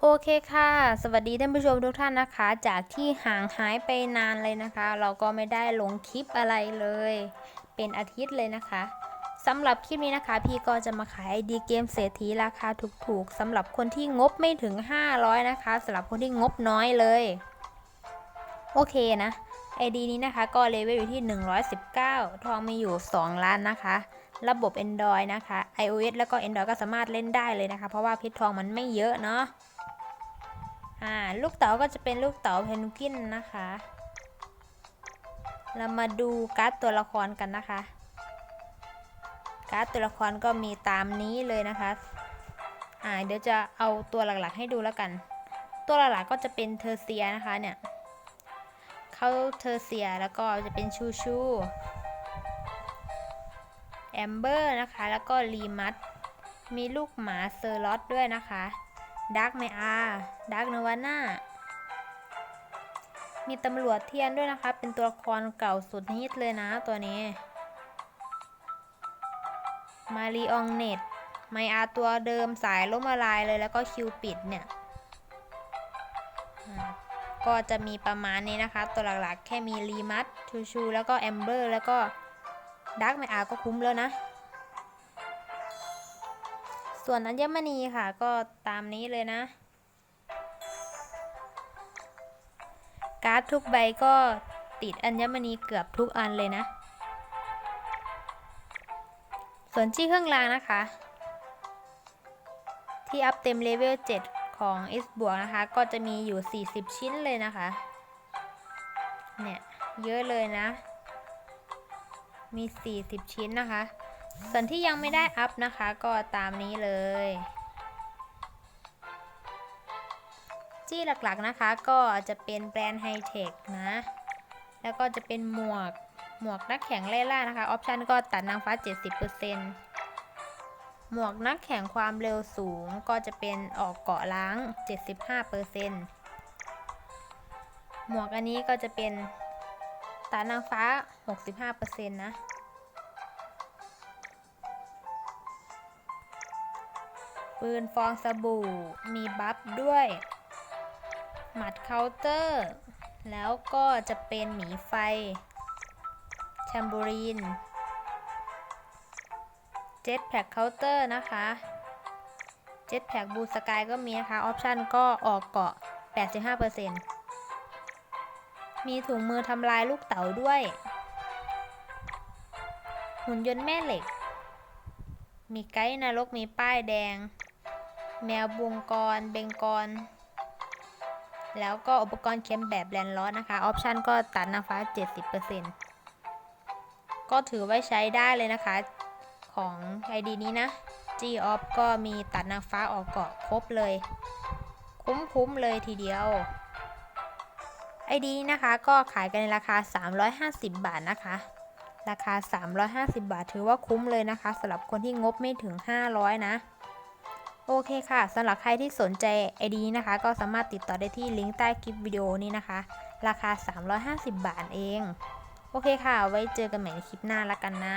โอเคค่ะ สวัสดีท่านผู้ชมทุกท่านนะคะ จากที่ห่างหายไปนานเลยนะคะ เราก็ไม่ได้ลงคลิปอะไรเลย เป็นอาทิตย์เลยนะคะสำหรับคลิปนี้นะคะ พี่ก็จะมาขายไอดีเกมเศรษฐีราคาถูกๆสำหรับคนที่งบไม่ถึง 500 นะคะสำหรับคนที่งบน้อยเลย โอเคนะไอดีนี้นะคะ ก็เลเวลอยู่ที่ 119 ทองมีอยู่ 2 ล้านนะคะ ระบบ Android นะคะ iOS แล้วก็ Android ก็สามารถเล่นได้เลยนะคะ เพราะว่าเพชรทองมันไม่เยอะเนาะ อ่าลูกเต๋าก็จะเป็นลูกเต๋าเพนกวินนะคะ เรามาดูการ์ดตัวละครกันนะคะ การ์ดตัวละครก็มีตามนี้เลยนะคะอ่าเดี๋ยวจะเอาตัวหลักๆให้ดูแล้วกัน ตัวหลักๆก็จะเป็นเทอร์เซียนะคะเนี่ยเข้าเทอร์เซียแล้วก็จะเป็นชูชูแอมเบอร์นะคะ แล้วก็รีมัตมีลูกหมาเซอร์ลอตด้วยนะคะ ดักไมอาดักนวาน่ามีตำรวจเทียนด้วยนะคะ เป็นตัวละครเก่าสุดฮิตเลยนะตัวนี้ มารีอองเน็ต ไมอาตัวเดิมสายล้มละลายเลยแล้วก็คิวปิดเนี่ย ก็จะมีประมาณนี้นะคะ ตัวหลักๆ แค่มีรีมัตชูชู แล้วก็แอมเบอร์ แล้วก็ดักไมอาก็คุ้มแล้วนะ ส่วนอัญมณีค่ะก็ตามนี้เลยนะ การ์ดทุกใบก็ติดอัญมณีเกือบทุกอันเลยนะ ส่วนที่เครื่องรางนะคะ ที่อัพเต็มเลเวล 7 ของ S บวกนะคะ ก็จะมีอยู่ 40 ชิ้นเลยนะคะ เนี่ย เยอะเลยนะ มี 40 ชิ้นนะคะ ส่วนที่ยังไม่ได้อัพนะคะ ก็ตามนี้เลย จี้หลักๆนะคะก็จะเป็นแบรนด์ไฮเทคนะ แล้วก็จะเป็นหมวกหมวกนักแข่งไล่ล่านะคะ ออปชันก็ตัดนางฟ้า 70%หมวกนักแข่งความเร็วสูงก็จะเป็นออกเกาะล้าง 75%หมวกอันนี้ก็จะเป็นตัดนางฟ้า 65%นะ ปืนฟองสบู่ มีบัฟด้วย หมัดเคาน์เตอร์ แล้วก็จะเป็นหมีไฟ แชมบูรีน เจ็ตแพ็กเคาน์เตอร์นะคะเจ็ตแพ็กบูสกายก็มีนะคะ ออปชันก็ออกเกาะ 85%มีถุงมือทำลายลูกเต๋าด้วย หุ่นยนต์แม่เหล็ก มีไกด์นรกมีป้ายแดง แมวบวงกรเบงกร แล้วก็อุปกรณ์เค็มแบบแลนด์ลอนะคะ ออปชันก็ตัดนางฟ้า 70%ก็ถือไว้ใช้ได้เลยนะคะ ของ ID นี้นะ G off ก็มีตัดนางฟ้าออกเกาะครบเลย คุ้มๆเลยทีเดียว ID นี้นะคะก็ขายกันในราคา 350 บาทนะคะราคา 350 บาท ถือว่าคุ้มเลยนะคะสำหรับคนที่งบไม่ถึง 500 นะ โอเคค่ะสำหรับใครที่สนใจไอดีนะคะ ก็สามารถติดต่อได้ที่ลิงก์ใต้คลิปวิดีโอนี้นะคะ ราคา 350 บาทเอง โอเคค่ะ ไว้เจอกันใหม่ในคลิปหน้าละกันนะ